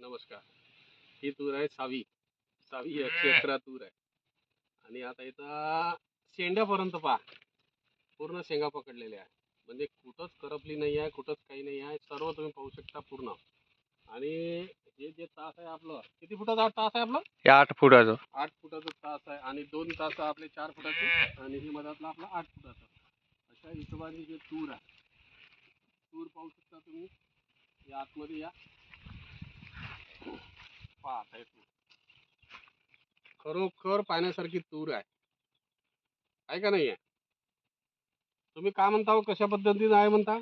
नमस्कार. ही तूर आहे सावी. सावी एकशे अकरा तूर आहे. आणि आता इथं शेंड्यापर्यंत पहा. पूर्ण शेंगा पकडलेल्या आहे म्हणजे कुठंच करपली नाही आहे कुठंच काही नाही आहे. सर्व तुम्ही पाहू शकता पूर्ण. आणि हे जे तास आहे आपलं किती फुटाचा तास आहे आपलं? हे आठ फुटाचं. आठ फुटाचं तास आहे. आणि दोन तास आपले चार फुटाचे. आणि हे मधातलं आपलं आठ फुटाचं. अशा हिशोबाने जे तूर आहे. तूर पाहू शकता तुम्ही. या आतमध्ये या. पहा आता खरोखर पाहण्यासारखी तूर आहे. आहे का नाही आहे तुम्ही काय म्हणता हो, कशा पद्धतीने आहे म्हणता?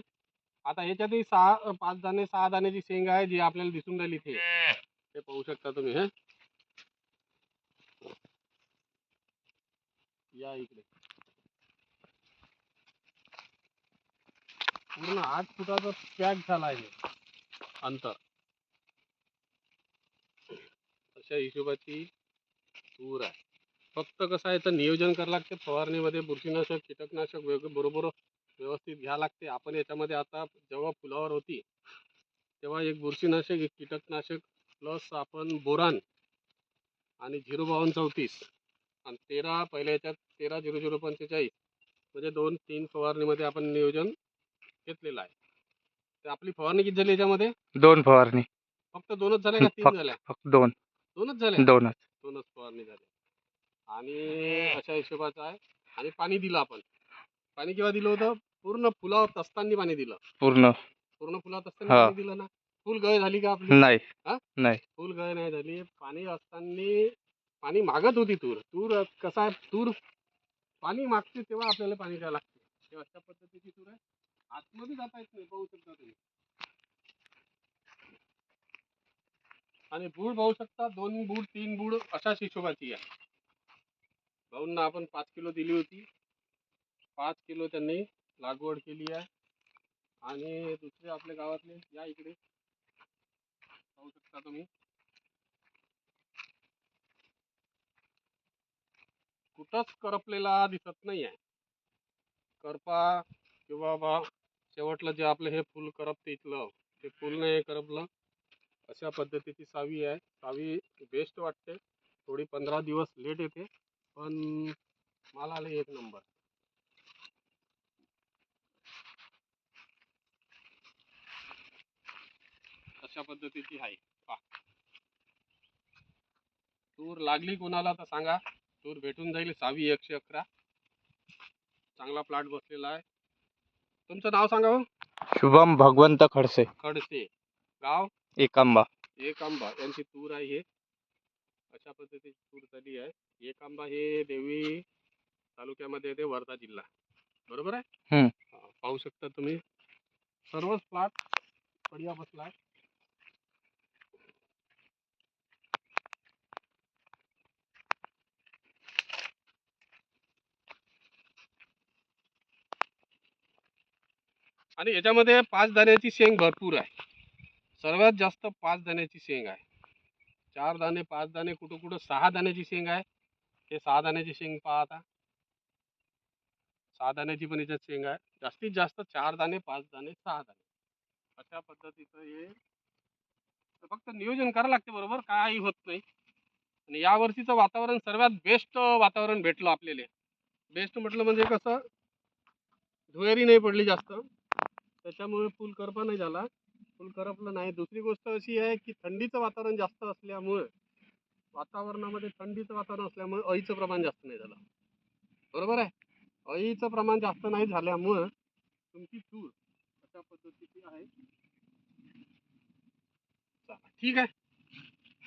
आता ह्याच्यातही सहा पाच दाणे सहा दाण्याची शेंग आहे जी आपल्याला दिसून राहिली इथे. ते पाहू शकता तुम्ही हे? या इकडे. पूर्ण आठ फुटाचा पॅक झाला आहे अंतर. अशा हिशोबाची तूर आहे. फक्त कसं आहे तर नियोजन करावं लागते. फवारणीमध्ये बुरशीनाशक कीटकनाशक वेग बरोबर व्यवस्थित घ्यावं लागते. आपण याच्यामध्ये आता जेव्हा फुलावर होती तेव्हा एक बुरशीनाशक एक कीटकनाशक प्लस आपण बोरान आणि झिरो बावन्न चौतीस आणि तेरा पहिल्या याच्यात तेरा झिरो झिरो पंचेचाळीस म्हणजे दोन तीन फवारणीमध्ये आपण नियोजन घेतलेलं आहे. तर आपली फवारणी किती झाली याच्यामध्ये? दोन फवारणी. फक्त दोनच झाल्या का तीन झाल्या? फक्त दोन. दोनच झाल्या दोनच. दोनच फवारणी झाली. आणि अशा हिशोबाचं आहे. आणि पाणी दिलं आपण. पाणी केव्हा दिलं होतं? पूर्ण फुलावर असताना पाणी दिलं. पूर्ण. पूर्ण फुलावर असताना. पाणी दिलं ना? फुल गळ झाली का आपली? नाही. हा? नाही. फुल गळ नाही झाली. पाणी असताना पाणी मागत होती तूर. तूर कसं आहे? तूर पाणी मागते तेव्हा आपल्याला पाणी द्यावं लागते. अशा पद्धतीची तूर आहे. आतमध्ये जाता येत नाही पाहू शकता तुम्ही. आणि बूड पाहू शकता दोन बूड तीन बूड अशाच हिशोबाची आहे. भाऊंना आपण पाच किलो दिली होती. पाच किलो त्यांनी लागवड केली आहे. आणि दुसरे आपल्या गावातले या इकडे. पाहू शकता तुम्ही. कुठंच करपलेला दिसत नाही आहे. करपा किंवा बा शेवटलं जे आपलं हे फुल करपते इथलं ते फुल नाही करपलं. अशा पद्धतीची सावी आहे. सावी बेस्ट वाटते. थोडी पंधरा दिवस लेट येते. पण माल आले एक नंबर अशा पद्धतीची आहे. तूर लागली कोणाला तर सांगा. तूर भेटून जाईल. सावी एकशे अकरा. चांगला प्लॉट बसलेला आहे. तुमचं नाव सांगा हो. शुभम भगवंत खडसे. खडसे. गाव? एकांबा एक आंबा. यांची तूर आहे हे. अशा पद्धतीची तूर झाली आहे. एक आंबा हे देवी तालुक्यामध्ये येते वर्धा जिल्हा. बरोबर आहे? पाहू शकता तुम्ही. सर्वच प्लॉट बढिया बसला आहे. आणि याच्यामध्ये पाच दाण्याची शेंग भरपूर आहे. सर्वात जास्त पाच दाण्याची शेंग आहे. चार दाणे पाच दाणे कुठं कुठं सहा दाण्याची शेंग आहे. हे सहा दाण्याची शेंग पहा आता सहा दाण्याची पण याच्यात शेंग आहे. जास्तीत जास्त चार दाणे पाच दाणे सहा दाणे. अशा पद्धतीचं हे तर फक्त नियोजन करावं लागते बरोबर? काही होत नाही. आणि यावर्षीचं वातावरण सर्वात बेस्ट वातावरण भेटलं आपल्याला. बेस्ट म्हटलं म्हणजे कसं? धुळेरी नाही पडली जास्त. त्याच्यामुळे फुल करपा नाही झाला. फुल करपलं नाही. दुसरी गोष्ट अशी आहे की थंडीचं वातावरण जास्त असल्यामुळं वातावरणामध्ये थंडीचं वातावरण असल्यामुळे अळीचं प्रमाण जास्त नाही झालं. बरोबर आहे? अळीचं प्रमाण जास्त नाही झाल्यामुळं तुमची तूर अशा पद्धतीची आहे. चला ठीक आहे.